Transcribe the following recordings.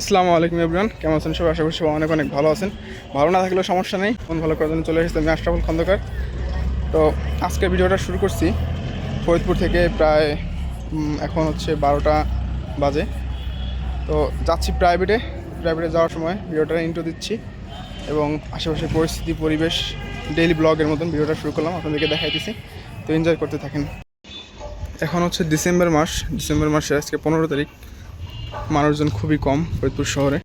আসসালামু আলাইকুম এভরিওয়ান, কেমন আছেন সবাই? আশা করি সবাই অনেক অনেক ভালো আছেন। ভালো না থাকলেও সমস্যা নেই ফোন ভালো করার জন্য চলে এসেছি আমি আশরাফুল খন্দকার। তো আজকের ভিডিওটা শুরু করছি ফরিদপুর থেকে প্রায় এখন হচ্ছে বারোটা বাজে। তো যাচ্ছি প্রাইভেটে প্রাইভেটে যাওয়ার সময় ভিডিওটা ইন্ট্রো দিচ্ছি এবং আশেপাশের পরিস্থিতি, পরিবেশ ডেইলি ব্লগের মতন ভিডিওটা শুরু করলাম, আপনাদেরকে দেখাইতেছি। তো এনজয় করতে থাকেন। এখন হচ্ছে ডিসেম্বর মাস ডিসেম্বর মাসের আজকে পনেরো তারিখ। মানুষজন খুবই কম ফরিদপুর শহরে।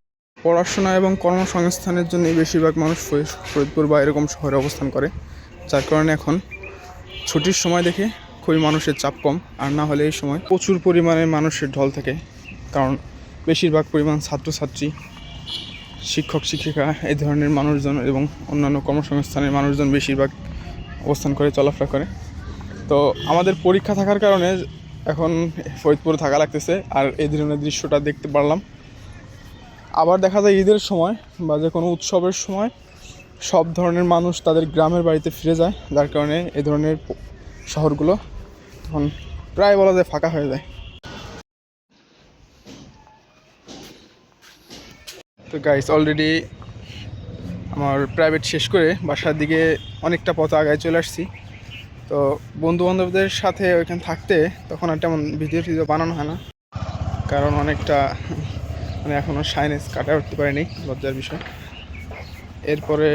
পড়াশোনা এবং কর্মসংস্থানের জন্য বেশিরভাগ মানুষ ফরি- ফরিদপুর বা এরকম শহরে অবস্থান করে, যার কারণে এখন ছুটির সময় দেখে খুবই মানুষের চাপ কম, আর না হলে এই সময় প্রচুর পরিমাণে মানুষের ঢল থাকে, কারণ বেশিরভাগ পরিমাণ ছাত্রছাত্রী, শিক্ষক, শিক্ষিকা, এই ধরনের মানুষজন এবং অন্যান্য কর্মসংস্থানের মানুষজন বেশিরভাগ অবস্থান করে, চলাফেরা করে। তো আমাদের পরীক্ষা থাকার কারণে এখন ফরিদপুরে থাকা লাগতেছে, আর এই ধরনের দৃশ্যটা দেখতে পারলাম। আবার দেখা যায় ঈদের সময় বা যে কোনো উৎসবের সময় সব ধরনের মানুষ তাদের গ্রামের বাড়িতে ফিরে যায়, যার কারণে এই ধরনের শহরগুলো তখন প্রায় বলা যায় ফাঁকা হয়ে যায়। তো গাইস অলরেডি আমার প্রাইভেট শেষ করে বাসার দিকে অনেকটা পথ আগায় চলে আসছি। তো বন্ধু বান্ধবদের সাথে ওইখানে থাকতে তখন আর তেমন ভিডিও টিডিও বানানো হয় না। কারণ অনেকটা মানে এখনও সাইনেস কাটা উঠতে পারিনি লজ্জার বিষয়। এরপরে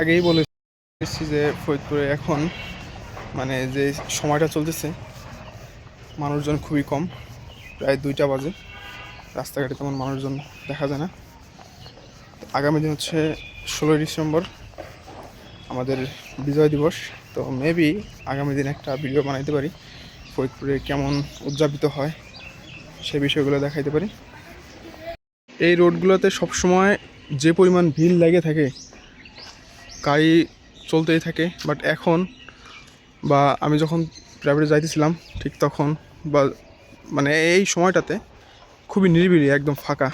আগেই বলেছি যে ফরিদপুরে এখন মানে যে সময়টা চলতেছে, মানুষজন খুবই কম, প্রায় দুইটা বাজে। রাস্তাঘাটে তেমন মানুষজন দেখা যায় না। আগামী দিন হচ্ছে ষোলোই ডিসেম্বর। আমাদের বিজয় দিবস। তো মেবি আগামী দিন একটা ভিডিও বানাইতে পারি। ফরিদপুরে কেমন উদযাপিত হয়, সে বিষয়গুলো দেখাইতে পারি। এই রোডগুলোতে সবসময় যে পরিমাণ ভিড় লেগে থাকে, গাড়ি চলতেই থাকে। বাট এখন বা আমি যখন প্রাইভেটে যাইতেছিলাম, ঠিক তখন বা মানে এই সময়টাতে খুবই নিরিবিলি, একদম ফাঁকা।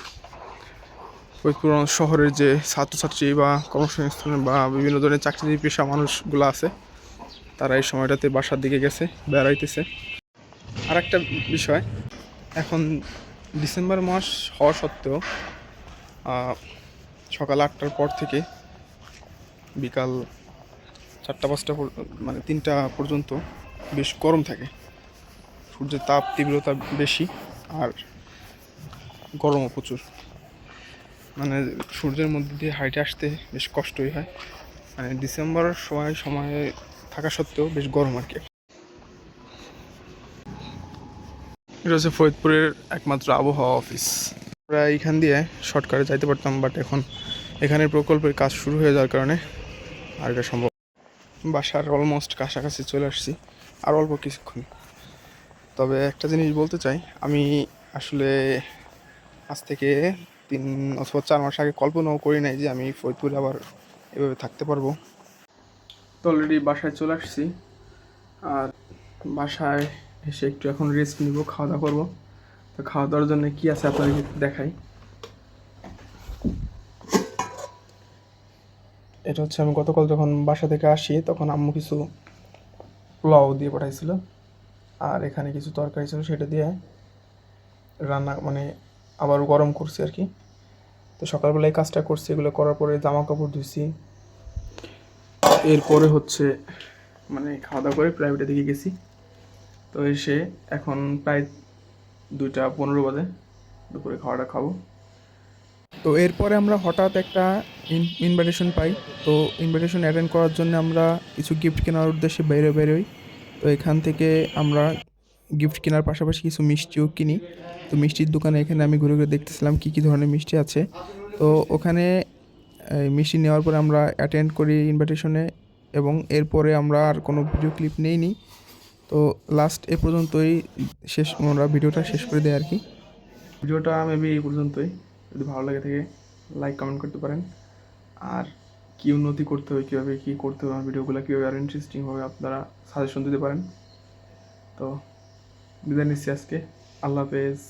ফরিদপুর শহরের যে ছাত্রছাত্রী বা কর্মসংস্থান বা বিভিন্ন ধরনের চাকরিজীবী পেশা মানুষগুলো আছে, তারা এই সময়টাতে বাসার দিকে গেছে, বেড়াইতেছে। আর একটা বিষয়, এখন ডিসেম্বর মাস হওয়া সত্ত্বেও সকাল আটটার পর থেকে বিকাল চারটা, পাঁচটা মানে তিনটা পর্যন্ত বেশ গরম থাকে। সূর্যের তাপ তীব্রতা বেশি আর গরমও প্রচুর। মানে সূর্যের মধ্যে দিয়ে হাইটে আসতে বেশ কষ্টই হয়। মানে ডিসেম্বর সময়, সময়ে থাকা সত্ত্বেও বেশ গরম আর কি। এটা হচ্ছে ফরিদপুরের একমাত্র আবহাওয়া অফিস। আমরা এইখান দিয়ে শর্টকাটে যাইতে পারতাম বাট এখন এখানের প্রকল্পের কাজ শুরু হয়ে যাওয়ার কারণে আর এটা সম্ভব বাসার অলমোস্ট কাছাকাছি চলে আসছি, আর অল্প কিছুক্ষণ। তবে একটা জিনিস বলতে চাই, আমি আসলে আজ থেকে তিন অথবা চার মাস আগে কল্পনাও করি নাই যে আমি ফরিদপুরে আবার এভাবে থাকতে পারব। তো অলরেডি বাসায় চলে আসছি। আর বাসায় এসে একটু এখন রেস্ট নিব খাওয়া দাওয়া করব। তো খাওয়া দাওয়ার জন্য কী আছে আপনাদেরকে দেখাই। এটা হচ্ছে আমি গতকাল যখন বাসা থেকে আসি, তখন আম্মু কিছু পোলাও দিয়ে পাঠাইছিল। আর এখানে কিছু তরকারি ছিল, সেটা দিয়ে রান্না মানে আবার গরম করছি আর কি। তো সকালবেলায় কাজটা করছি, এগুলো করার পরে জামা কাপড় ধুইছি। এরপরে হচ্ছে মানে খাওয়া দাওয়া করে প্রাইভেটের দিকে গেছি। তো এসে এখন প্রায় দুইটা পনেরো বাজে, দুপুরে খাওয়াটা খাব। তো এরপরে আমরা হঠাৎ একটা ইনভাইটেশন পাই। তো ইনভাইটেশন অ্যাটেন্ড করার জন্য আমরা কিছু গিফট কেনার উদ্দেশ্যে বেরো, বেরোই। তো এখান থেকে আমরা গিফট কেনার পাশাপাশি কিছু মিষ্টিও কিনি। তো মিষ্টির দোকানে এখানে আমি ঘুরে ঘুরে দেখতেছিলাম কী কী ধরনের মিষ্টি আছে। তো ওখানে মিষ্টি নেওয়ার পরে আমরা অ্যাটেন্ড করি ইনভাইটেশনে এবং এরপরে আমরা আর কোনো ভিডিও ক্লিপ নেইনি। তো লাস্ট এ পর্যন্তই শেষ আমরা ভিডিওটা শেষ করে দেয় আর কি ভিডিওটা মেবি এই পর্যন্তই। যদি ভালো লাগে থাকে লাইক কমেন্ট করতে পারেন। আর কী উন্নতি করতে হবে, কীভাবে কী করতে হবে ভিডিওগুলো কীভাবে আরও ইন্টারেস্টিং হবে, আপনারা সাজেশন দিতে পারেন। তো বিদায় নিচ্ছি আজকে। আল্লাহ হাফেজ